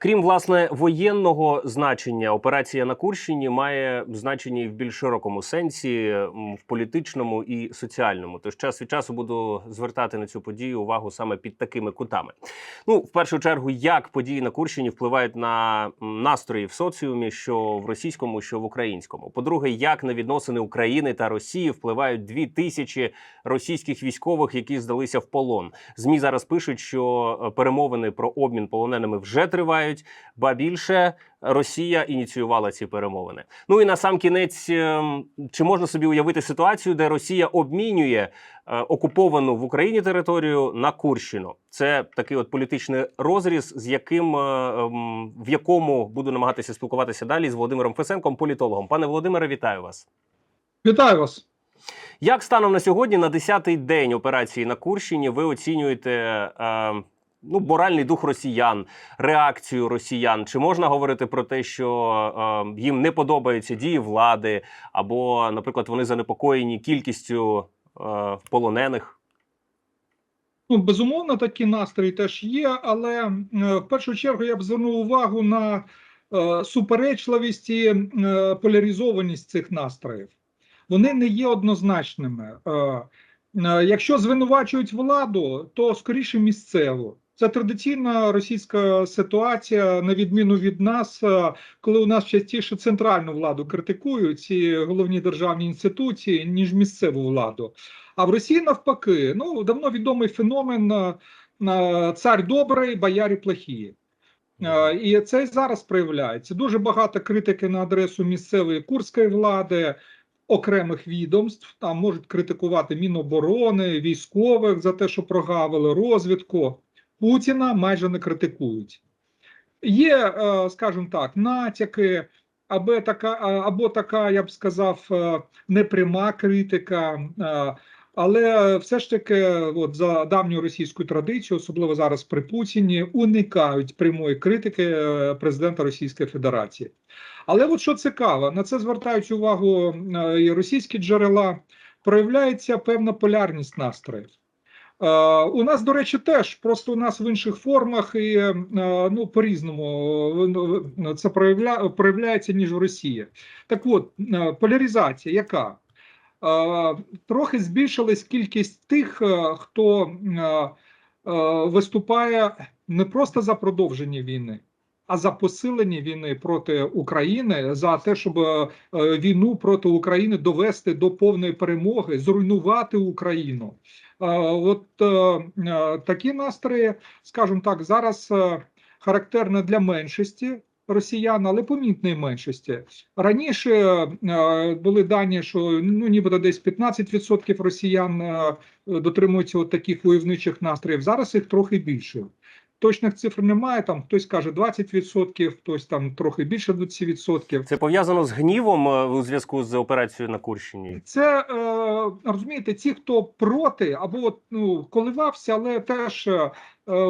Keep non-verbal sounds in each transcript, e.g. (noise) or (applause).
Крім власне воєнного значення, операція на Курщині має значення і в більш широкому сенсі, в політичному і соціальному. Тож час від часу буду звертати на цю подію увагу саме під такими кутами. Ну, в першу чергу, як події на Курщині впливають на настрої в соціумі, що в російському, що в українському. По-друге, як на відносини України та Росії впливають дві тисячі російських військових, які здалися в полон. Змі зараз пишуть, що е, перемовини про обмін полоненими вже тривають. Ба більше Росія ініціювала ці перемовини. Ну і на сам кінець, ем, чи можна собі уявити ситуацію, де Росія обмінює е, окуповану в Україні територію на Курщину? Це такий от політичний розріз, з яким е, ем, в якому буду намагатися спілкуватися далі з Володимиром Фесенком, політологом. Пане Володимире, вітаю вас. Вітаю вас. Як станом на сьогодні, на 10-й день операції на Курщині, ви оцінюєте е, ну, моральний дух росіян, реакцію росіян? Чи можна говорити про те, що е, їм не подобаються дії влади, або, наприклад, вони занепокоєні кількістю е, полонених? Ну, безумовно, такі настрої теж є, але в першу чергу я б звернув увагу на е, суперечливість і е, поляризованість цих настроїв. Вони не є однозначними. Е, е, якщо звинувачують владу, то скоріше місцеву. Це традиційна російська ситуація, на відміну від нас, е, коли у нас частіше центральну владу критикують і головні державні інституції, ніж місцеву владу. А в Росії навпаки, ну давно відомий феномен е, е, цар добрий, боярі плохі. І це і зараз проявляється. Дуже багато критики на адресу місцевої курської влади, окремих відомств. Там можуть критикувати Міноборони, військових за те, що прогавили розвідку. Путіна майже не критикують. Є, е, скажімо так, натяки, або така, або така, я б сказав, е, непряма критика. е, Але все ж таки, от за давньою російською традицією, особливо зараз при Путіні, уникають прямої критики президента Російської Федерації. Але от що цікаво, на це звертають увагу і російські джерела, проявляється певна полярність настроїв. Е, У нас, до речі, теж просто у нас в інших формах і е, ну по-різному е, це проявля, проявляється ніж в Росії. Так от поляризація, яка трохи збільшилась кількість тих, хто виступає не просто за продовження війни, а за посилення війни проти України, за те, щоб війну проти України довести до повної перемоги, зруйнувати Україну. От е, е, такі настрої, скажімо так, зараз е, характерні для меншості росіян, але помітної меншості. Раніше були дані, що ну нібито десь 15% росіян дотримуються от таких войовничих настроїв. Зараз їх трохи більше. Точних цифр немає. Там хтось каже 20%, хтось там трохи більше 20%. Це пов'язано з гнівом е, у зв'язку з операцією на Курщині? Це е, розумієте, ті, хто проти або от, ну, коливався, але теж е,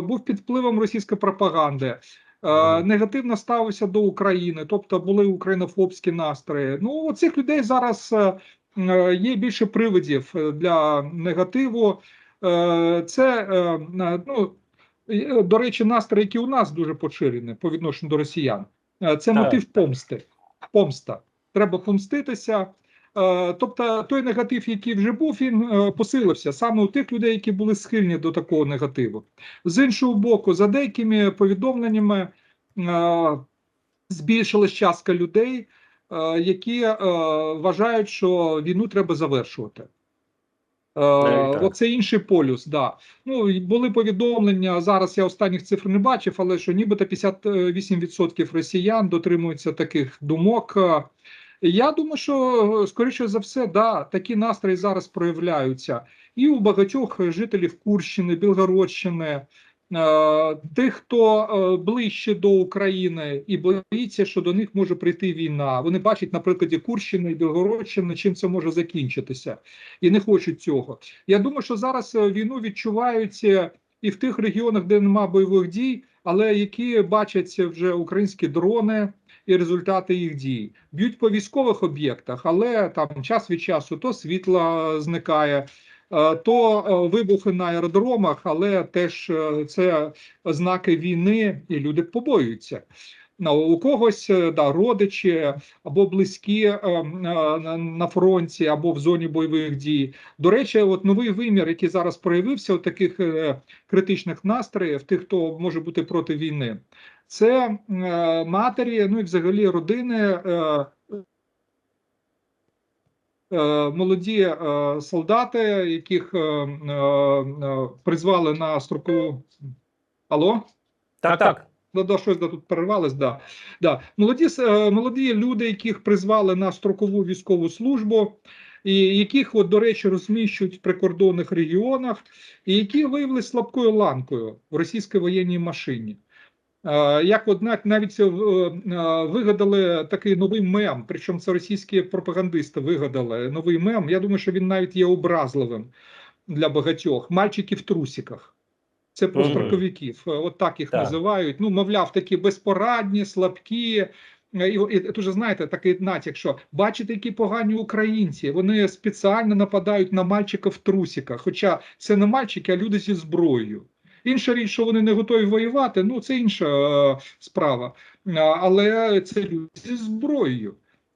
був під впливом російської пропаганди. Е, негативно ставився до України, тобто були українофобські настрої. Ну у цих людей зараз е, є більше приводів е, для негативу. Е, це е, ну до речі, настрої, які у нас дуже поширені по відношенню до росіян. Е, Це мотив помсти. Помста. Треба помститися. Е, Тобто той негатив, який вже був, він е, посилився саме у тих людей, які були схильні до такого негативу. З іншого боку, за деякими повідомленнями е, збільшилась частка людей, е, які е, вважають, що війну треба завершувати. Е, так. Оце інший полюс. Да. Ну, були повідомлення. Зараз я останніх цифр не бачив, але що нібито 58% росіян дотримуються таких думок. Е, Я думаю, що скоріше за все, да, такі настрої зараз проявляються і у багатьох жителів Курщини, Білгородщини, е, тих, хто е, ближче до України і боїться, що до них може прийти війна. Вони бачать на прикладі Курщини і Білгородщини, чим це може закінчитися, і не хочуть цього. Я думаю, що зараз е, війну відчувають е, і в тих регіонах, де нема бойових дій, але які бачать вже українські дрони і результати їх дій. Б'ють по військових об'єктах, але там час від часу то світло зникає, е, то е, вибухи на аеродромах, але теж е, це ознаки війни, і люди побоюються. У когось е, да, родичі або близькі е, е, на- фронті, або в зоні бойових дій. До речі, от новий вимір, який зараз проявився у таких е, критичних настроїв, тих, хто може бути проти війни, це е, матері, ну і взагалі родини. Е, е, Молоді е, солдати, яких е, е, е, призвали на строкову. Алло? Так, так. Ну, да, щось да, тут перервалось, да. Да. Молоді, с- е, молоді люди, яких призвали на строкову військову службу, і яких, от, до речі, розміщують в прикордонних регіонах, і які виявилися слабкою ланкою в російській воєнній машині. Е, Як от навіть, е, е, вигадали такий новий мем, причому це російські пропагандисти вигадали новий мем. Я думаю, що він навіть є образливим для багатьох. Мальчики в трусиках. Це про строковиків. От так їх Так. називають. Ну, мовляв, такі безпорадні, слабкі. І, і тут же знаєте такий натяк, що бачите, які погані українці. Вони спеціально нападають на мальчика в трусиках. Хоча це не мальчики, а люди зі зброєю. Інша річ, що вони не готові воювати, ну це інша е, справа. Е, Але це люди зі зброєю,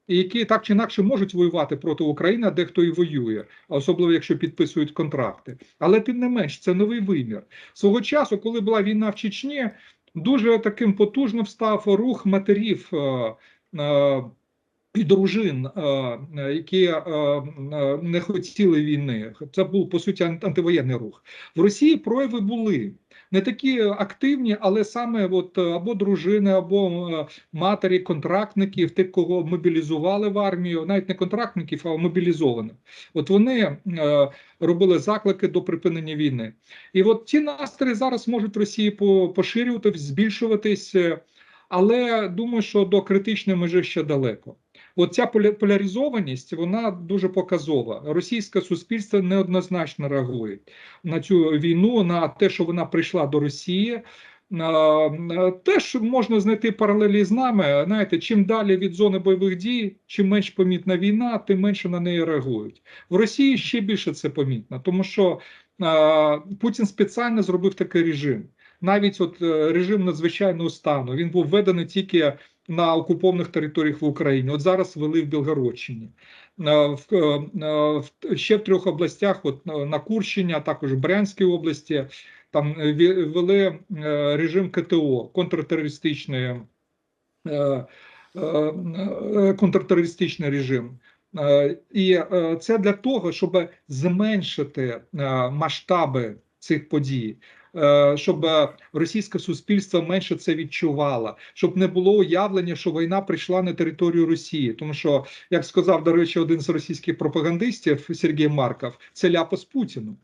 які так чи інакше можуть воювати проти України, а дехто і воює, особливо якщо підписують контракти. Але тим не менш, це новий вимір. Свого часу, коли була війна в Чечні, дуже таким потужним став рух матерів. е, е, і дружин, е, які е, е, не хотіли війни, це був по суті антивоєнний рух. В Росії прояви були не такі активні, але саме от або дружини, або матері контрактників, тих, кого мобілізували в армію, навіть не контрактників, а мобілізованих. От вони робили заклики до припинення війни. І от ті настрої зараз можуть в Росії по- поширюватись, збільшуватись, але думаю, що до критичної межі ще далеко. От ця поляризованість вона дуже показова. Російське суспільство неоднозначно реагує на цю війну, на те, що вона прийшла до Росії. Теж можна знайти паралелі з нами. Знаєте, чим далі від зони бойових дій, чим менш помітна війна, тим менше на неї реагують. В Росії ще більше це помітно, тому що Путін спеціально зробив такий режим. Навіть от е, режим надзвичайного стану він був введений тільки на окупованих територіях в Україні. От зараз ввели в Білгородщині. Е, в- е, е, Ще в трьох областях, от на Курщині, а також в Брянській області, там ввели режим КТО контртерористичний, е, контртерористичний режим. І це для того, щоб зменшити масштаби цих подій, щоб е, російське суспільство менше це відчувало, щоб не було уявлення, що війна прийшла на територію Росії. Тому що, як сказав, до речі, один з російських пропагандистів Сергій Марков, це ляпас Путіну.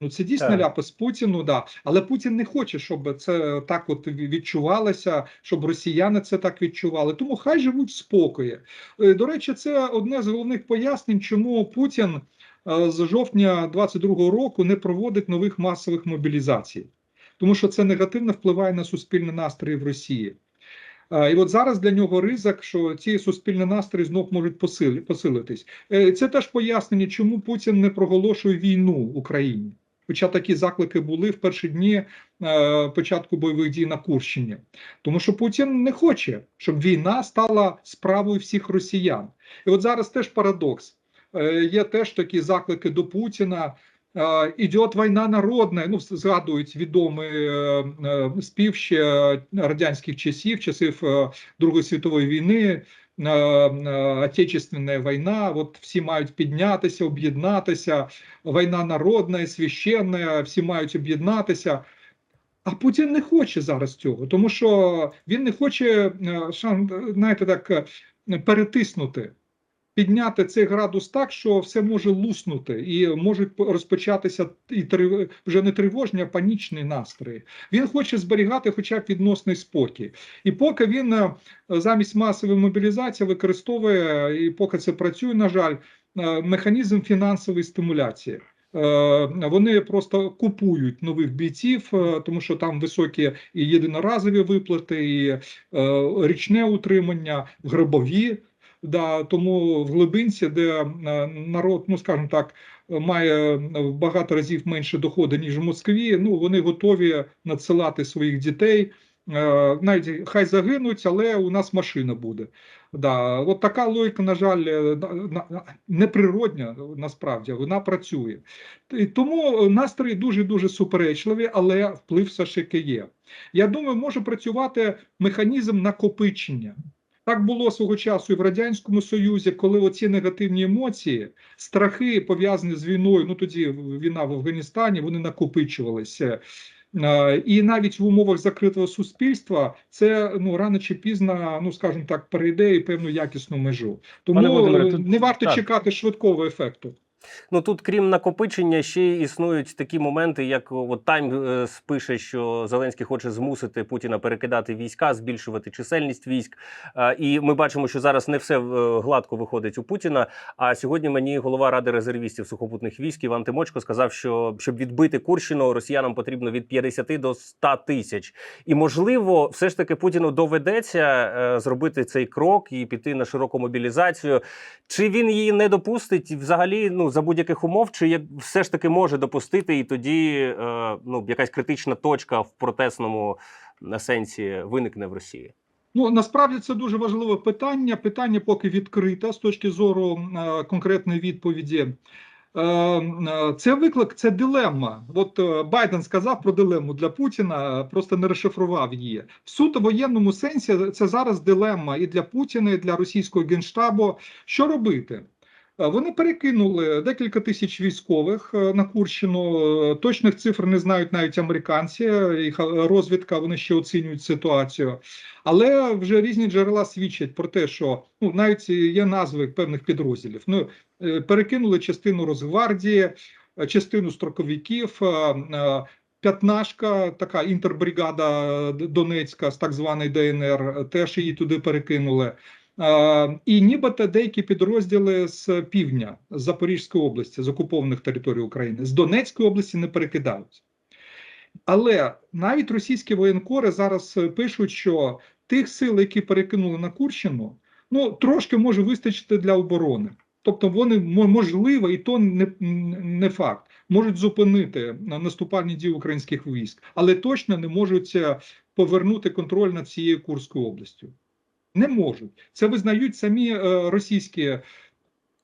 Ну, це дійсно Так. ляпас Путіну, да. Але Путін не хоче, щоб це так от відчувалося, щоб росіяни це так відчували. Тому хай живуть в спокої. Е, До речі, це одне з головних пояснень, чому Путін е, з жовтня 22-го року не проводить нових масових мобілізацій, тому що це негативно впливає на суспільний настрій в Росії. Е, І от зараз для нього ризик, що ці суспільні настрої знов можуть посилитись. Е, Це теж пояснення, чому Путін не проголошує війну Україні. Хоча такі заклики були в перші дні е, початку бойових дій на Курщині, тому що Путін не хоче, щоб війна стала справою всіх росіян. І от зараз теж парадокс. Е, Є теж такі заклики до Путіна. Е, Іде війна народна. Ну, згадують відомий е, спів ще радянських часів, часів Другої світової війни. е, е, Отечественна війна, от всі мають піднятися, об'єднатися. Війна народна, священна, всі мають об'єднатися. А Путін не хоче зараз цього, тому що він не хоче, знаєте, так перетиснути, підняти цей градус так, що все може луснути, і можуть по- розпочатися і трив- вже не тривожні, а панічні настрої. Він хоче зберігати хоча б відносний спокій. І поки він е, замість масової мобілізації використовує, і поки це працює, на жаль, е, механізм фінансової стимуляції. Е, Вони просто купують нових бійців, тому що там високі і єдиноразові виплати, і річне утримання, гробові Да, тому в глибинці, де е, народ, ну скажімо так, має в багато разів менше доходи, ніж в Москві. Ну вони готові надсилати своїх дітей. Е, Навіть хай загинуть, але у нас машина буде. Да, от така логіка, на жаль, е, неприродня насправді вона працює. Тому настрої дуже дуже суперечливі, але вплив все ж таки є. Я думаю, може працювати механізм накопичення. Так було свого часу і в радянському союзі, коли оці негативні емоції, страхи пов'язані з війною. Ну тоді війна в Афганістані, вони накопичувалися. І навіть в умовах закритого суспільства це ну рано чи пізно, ну скажімо так, перейде і певну якісну межу. Тому тут- не варто так. чекати швидкого ефекту. Ну тут, крім накопичення, ще існують такі моменти, як от Тайм е, пише, що Зеленський хоче змусити Путіна перекидати війська, збільшувати чисельність військ. Е, І ми бачимо, що зараз не все е, гладко виходить у Путіна. А сьогодні мені голова ради резервістів сухопутних військ Іван Тимочко сказав, що щоб відбити Курщину, росіянам потрібно від 50 до 100 тисяч. І можливо, все ж таки Путіну доведеться е, зробити цей крок і піти на широку мобілізацію. Чи він її не допустить взагалі ну за будь-яких умов, чи як все ж таки може допустити, і тоді е, ну якась критична точка в протестному е, сенсі виникне в Росії? Ну насправді це дуже важливе питання. Питання поки відкрите з точки зору е, конкретної відповіді. Е, е, Це виклик, це дилема. От е, Байден сказав про дилему для Путіна, просто не розшифрував її. В суто воєнному сенсі це зараз дилема і для Путіна, і для російського генштабу. Що робити? Е, Вони перекинули декілька тисяч військових е, на Курщину. Е, Точних цифр не знають навіть американці. Їх розвідка вони ще оцінюють ситуацію. Але вже різні джерела свідчать про те, що ну навіть є назви певних підрозділів. Ну перекинули частину Росгвардії, частину строковиків. П'ятнашка, така інтербригада Донецька з так званої ДНР, теж її туди перекинули. І нібито деякі підрозділи з півдня з Запорізької області, з окупованих територій України, з Донецької області не перекидають. Але навіть російські воєнкори зараз е, пишуть, що тих сил, які перекинули на Курщину, ну трошки може вистачити для оборони. Тобто вони мо- можливо, і то не, не факт, можуть зупинити на- наступальні дії українських військ, але точно не можуть е, повернути контроль над цією Курською областю. Не можуть. Це визнають самі е, російські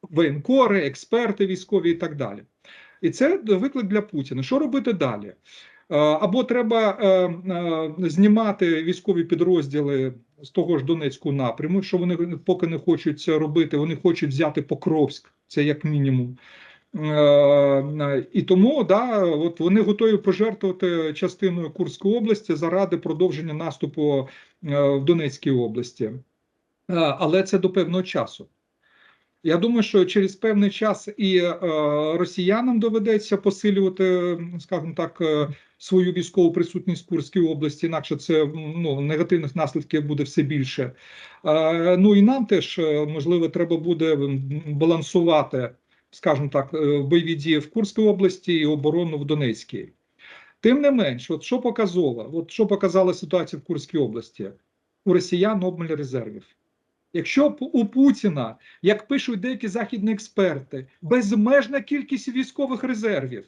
воєнкори, експерти військові і так далі. І це виклик для Путіна. Що робити далі? Е, Або треба е, знімати військові підрозділи з того ж Донецького напряму, що вони поки не хочуть це робити. Вони хочуть взяти Покровськ, це як мінімум. Е, І тому да, от вони готові пожертвувати частиною Курської області заради продовження наступу е, в Донецькій області. Е, Але це до певного часу. Я думаю, що через певний час і е, росіянам доведеться посилювати, скажімо так, е, свою військову присутність в Курській області, інакше це ну, негативних наслідків буде все більше. Е, ну і нам теж е, можливо треба буде балансувати, скажімо так, е, бойові дії в Курській області і оборону в Донецькій. Тим не менш, от що показало, от що показала ситуація в Курській області, у росіян обмаль резервів. Якщо у Путіна, як пишуть деякі західні експерти, безмежна кількість військових резервів,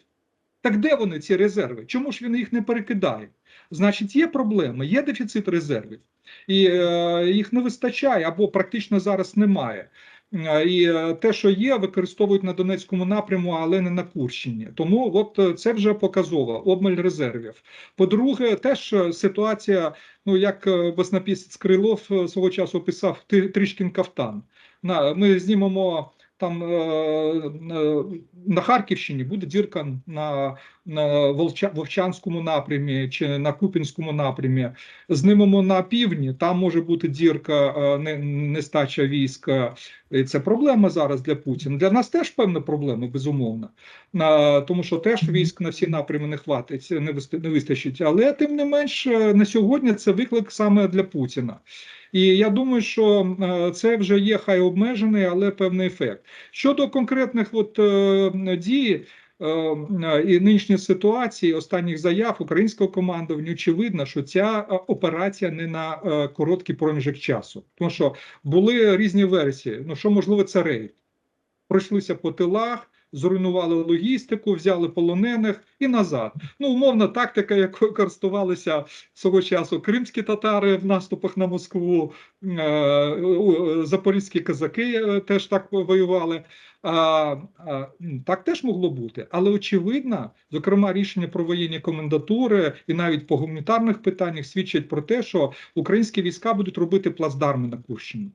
так де вони ці резерви? Чому ж він їх не перекидає? Значить, є проблеми, є дефіцит резервів, і е, їх не вистачає або практично зараз немає. Е, І е, те, що є, використовують на Донецькому напряму, але не на Курщині. Тому от е, це вже показово обмаль резервів. По-друге, теж ситуація, ну як баснописець Крилов свого часу писав «Ти- Трішкін кафтан. На ми знімемо там е, е, на Харківщині буде дірка на, на Вовчанському напрямі чи на Купінському напрямі. Знімемо на півдні, там може бути дірка, е, не, нестача війська. І це проблема зараз для Путіна. Для нас теж певна проблема, безумовно. Тому що теж військ на всі напрями не хватить, не, вистачить. Але тим не менш, на сьогодні це виклик саме для Путіна. І я думаю, що е, це вже є хай обмежений, але певний ефект. Щодо конкретних от, е, дій, е, і нинішньої ситуації, останніх заяв українського командування, очевидно, що ця операція не на короткий проміжок часу. Тому що були різні версії. Ну що можливо, це рейд. Пройшлися по тилах, зруйнували логістику, взяли полонених і назад. Ну, умовна тактика, якою користувалися свого часу кримські татари в наступах на Москву, е, запорізькі козаки е, теж так воювали. А, так теж могло бути, але очевидно, зокрема, рішення про воєнні комендатури і навіть по гуманітарних питаннях свідчать про те, що українські війська будуть робити плацдарми на Курщині.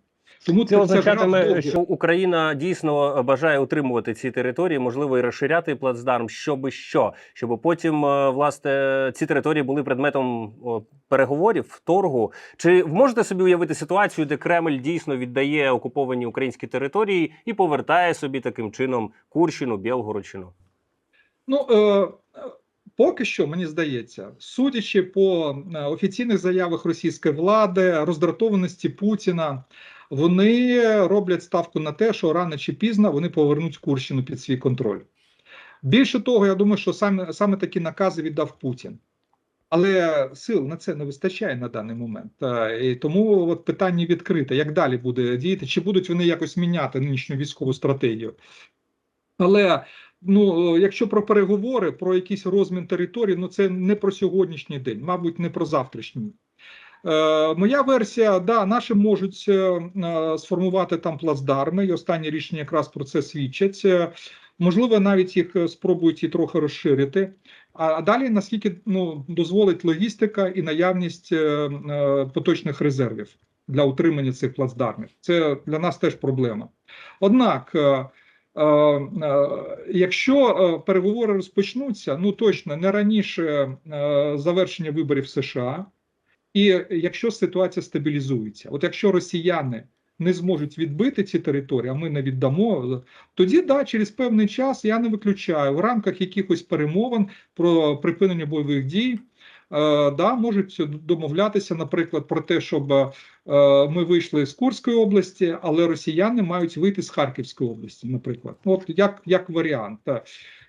Тому Це це, означатиме, що Україна дійсно бажає утримувати ці території, можливо, і розширяти плацдарм, щоби що, щоб потім е, власне ці території були предметом переговорів, торгу. Чи можете собі уявити ситуацію, де Кремль дійсно віддає окуповані українські території і повертає собі таким чином Курщину, Білгородщину? Ну е, е, поки що мені здається, судячи по е, офіційних заявах російської влади, роздратованості Путіна, вони роблять ставку на те, що рано чи пізно вони повернуть Курщину під свій контроль. Більше того, я думаю, що саме, саме такі накази віддав Путін. Але сил на це не вистачає на даний момент. Е, І тому от питання відкрите: як далі буде діяти, чи будуть вони якось міняти нинішню військову стратегію? Але ну, якщо про переговори, про якийсь розмін території, ну це не про сьогоднішній день, мабуть, не про завтрашній. Е, моя версія, да, наші можуть е, е, сформувати там плацдарми, і останні рішення якраз про це свідчать. Можливо, навіть їх спробують і трохи розширити. А, далі, наскільки ну, дозволить логістика і наявність поточних резервів для утримання цих плацдармів. Це для нас теж проблема. Однак, якщо переговори розпочнуться, ну точно не раніше завершення виборів США, і якщо ситуація стабілізується, от якщо росіяни не зможуть відбити ці території, а ми не віддамо, тоді да, через певний час я не виключаю в рамках якихось перемовин про припинення бойових дій. е, Да, можуть домовлятися, наприклад, про те, щоб е, ми вийшли з Курської області, але росіяни мають вийти з Харківської області, наприклад. От як, як варіант.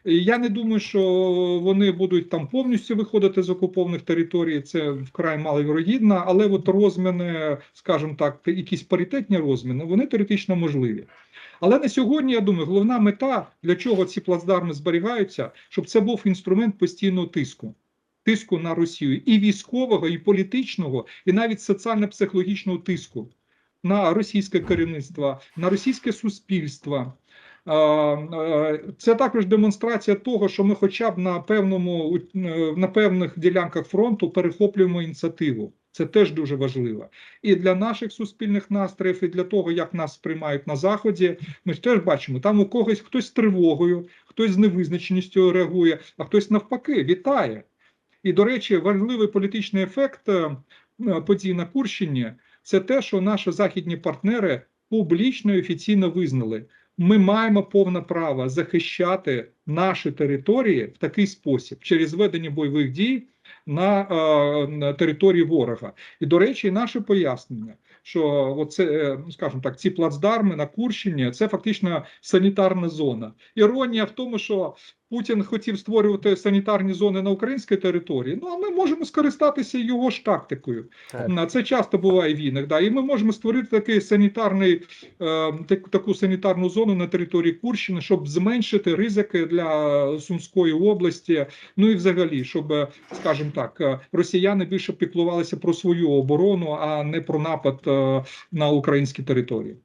Е, Я не думаю, що вони будуть там повністю виходити з окупованих територій. Це вкрай маловірогідно, але от розміни, скажімо так, якісь паритетні розміни, вони теоретично можливі. Але на сьогодні, я думаю, головна мета, для чого ці плацдарми зберігаються, щоб це був інструмент постійного тиску. Тиску на Росію і військового, і політичного, і навіть соціально-психологічного тиску на російське керівництво, на російське суспільство. Е, Це також демонстрація того, що ми, хоча б на певному е, на певних ділянках фронту, перехоплюємо ініціативу. Це теж дуже важливо і для наших суспільних настроїв, і для того, як нас сприймають на заході. Ми ж теж бачимо, там у когось хтось з тривогою, хтось з невизначеністю реагує, а хтось навпаки вітає. І, до речі, важливий політичний ефект е, подій на Курщині це те, що наші західні партнери публічно і офіційно визнали. Ми маємо повне право захищати наші території в такий спосіб через ведення бойових дій на, е, на території ворога. І, до речі, наше пояснення, що оце, е, ну, скажімо так, ці плацдарми на Курщині це фактично санітарна зона. Іронія в тому, що Путін хотів створювати санітарні зони на українській території. Ну а ми можемо скористатися його ж тактикою. Так. На Це часто буває в війнах. Да, і ми можемо створити такий санітарний е, таку санітарну зону на території Курщини, щоб зменшити ризики для Сумської області. Ну і взагалі, щоб, е, скажімо так, е, росіяни більше піклувалися про свою оборону, а не про напад е, на українські території.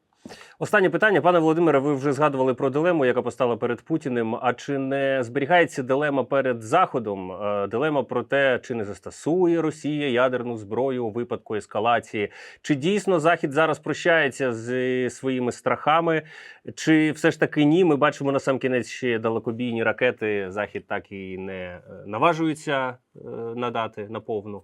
Останнє питання, пане Володимире. Ви вже згадували про дилему, яка постала перед Путіним. А чи не зберігається дилема перед Заходом? Е, Дилема про те, чи не застосує Росія ядерну зброю у випадку ескалації? Чи дійсно Захід зараз прощається з своїми страхами? Чи все ж таки ні? Ми бачимо на сам кінець ще далекобійні ракети. Захід так і не е, наважується е, надати наповну.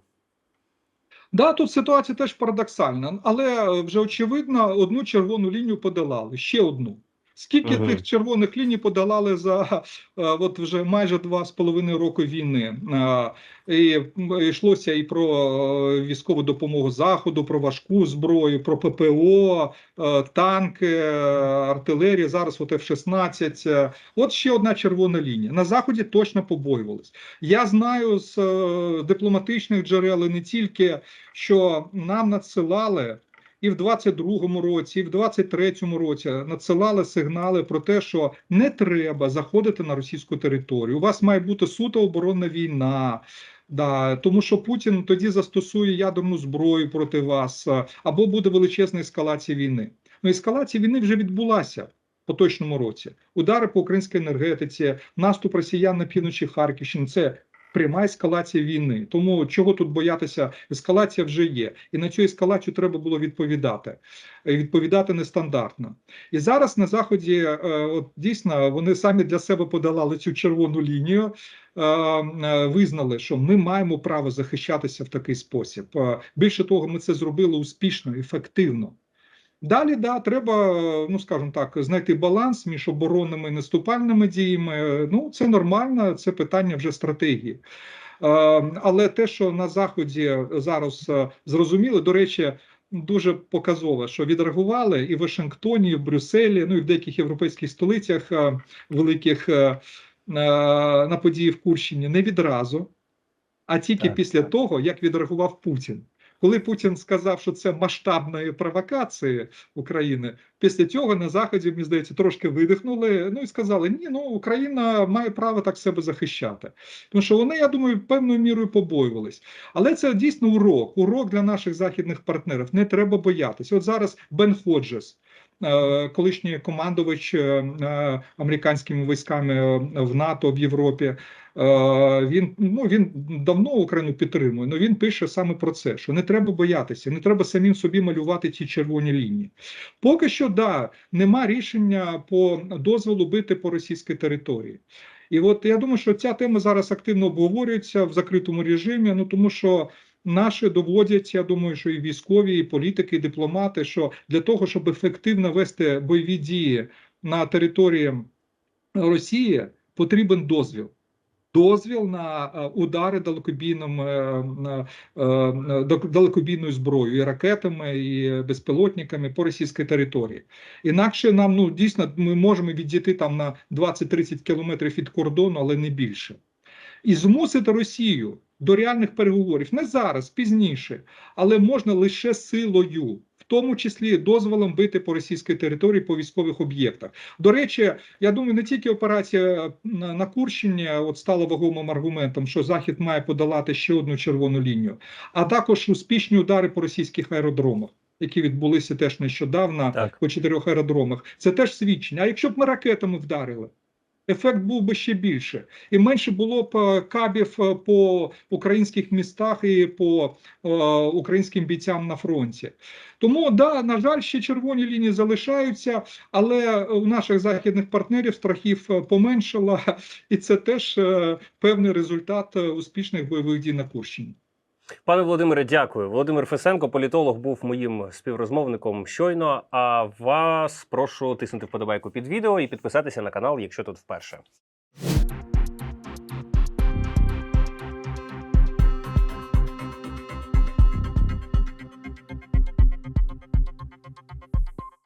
Да, тут ситуація теж парадоксальна, але вже очевидно одну червону лінію подолали, ще одну. Скільки Мгм. тих червоних ліній подолали за е, от вже майже два з половиною роки війни? Е, І йшлося і про е, військову допомогу заходу, про важку зброю, про ППО, танки, артилерія. Зараз от F-16. Е, От ще одна червона лінія. На заході точно побоювались. Я знаю з дипломатичних джерел і не тільки, що нам надсилали і в 22-му році, і в 23-му році надсилали сигнали про те, що не треба заходити на російську територію. У вас має бути суто оборонна війна. Да, тому що Путін тоді застосує ядерну зброю проти вас, е, або буде величезна ескалація війни. Ну, ескалація війни вже відбулася поточному році. Удари по українській енергетиці, наступ росіян на півночі Харківщини це пряма ескалація війни. Тому чого тут боятися? Ескалація вже є, і на цю ескалацію треба було відповідати. І відповідати нестандартно. І зараз на заході е, от дійсно вони самі для себе подолали цю червону лінію. е, е, Визнали, що ми маємо право захищатися в такий спосіб. Е, Більше того, ми це зробили успішно, ефективно. Далі, да, треба, ну скажімо так, знайти баланс між оборонними і наступальними діями. Ну, це нормально, це питання вже стратегії. Е, Але те, що на заході зараз е, зрозуміли, до речі, дуже показово, що відреагували і в Вашингтоні, і в Брюсселі, ну і в деяких європейських столицях е, великих на події в Курщині не відразу, а тільки Так, після так. того, як відреагував Путін. Коли Путін сказав, що це масштабної провокації України, після цього на заході, мені здається, трошки видихнули. Ну і сказали: ні, ну Україна має право так себе захищати. Тому що вони, я думаю, певною мірою побоювались. Але це дійсно урок. Урок для наших західних партнерів. Не треба боятися. От зараз Бен Ходжес. Е, Колишній командувач е, е, американськими військами в НАТО в Європі, він ну він давно Україну підтримує. але він пише саме про це: що не треба боятися, не треба самим собі малювати ці червоні лінії. Поки що, да, нема рішення по дозволу бити по російській території. І от я думаю, що ця тема зараз активно обговорюється в закритому режимі. Ну тому що наші доводять, я думаю, що і військові, і політики, і дипломати, що для того, щоб ефективно вести бойові дії на території Росії, потрібен дозвіл. Дозвіл на е, удари далекобійним е, е, дал- далекобійною зброєю, і ракетами, і безпілотниками по російській території. Інакше нам ну дійсно ми можемо відійти там на 20-30 кілометрів від кордону, але не більше. І змусити Росію до реальних переговорів не зараз, пізніше, але можна лише силою, в тому числі дозволом бити по російській території по військових об'єктах. До речі, я думаю, не тільки операція на, Курщині от стала вагомим аргументом, що Захід має подолати ще одну червону лінію, а також успішні удари по російських аеродромах. Які відбулися теж нещодавно Так. по чотирьох аеродромах, це теж свідчення. А якщо б ми ракетами вдарили, ефект був би ще більше, і менше було б е, кабів е, по українських містах і по е, українським бійцям на фронті. Тому да, на жаль, ще червоні лінії залишаються, але у наших західних партнерів страхів е, поменшало, (laughs) і це теж певний результат успішних бойових дій на Курщині. Пане Володимире, дякую. Володимир Фесенко, політолог, був моїм співрозмовником щойно. А вас прошу тиснути вподобайку під відео і підписатися на канал, якщо тут вперше.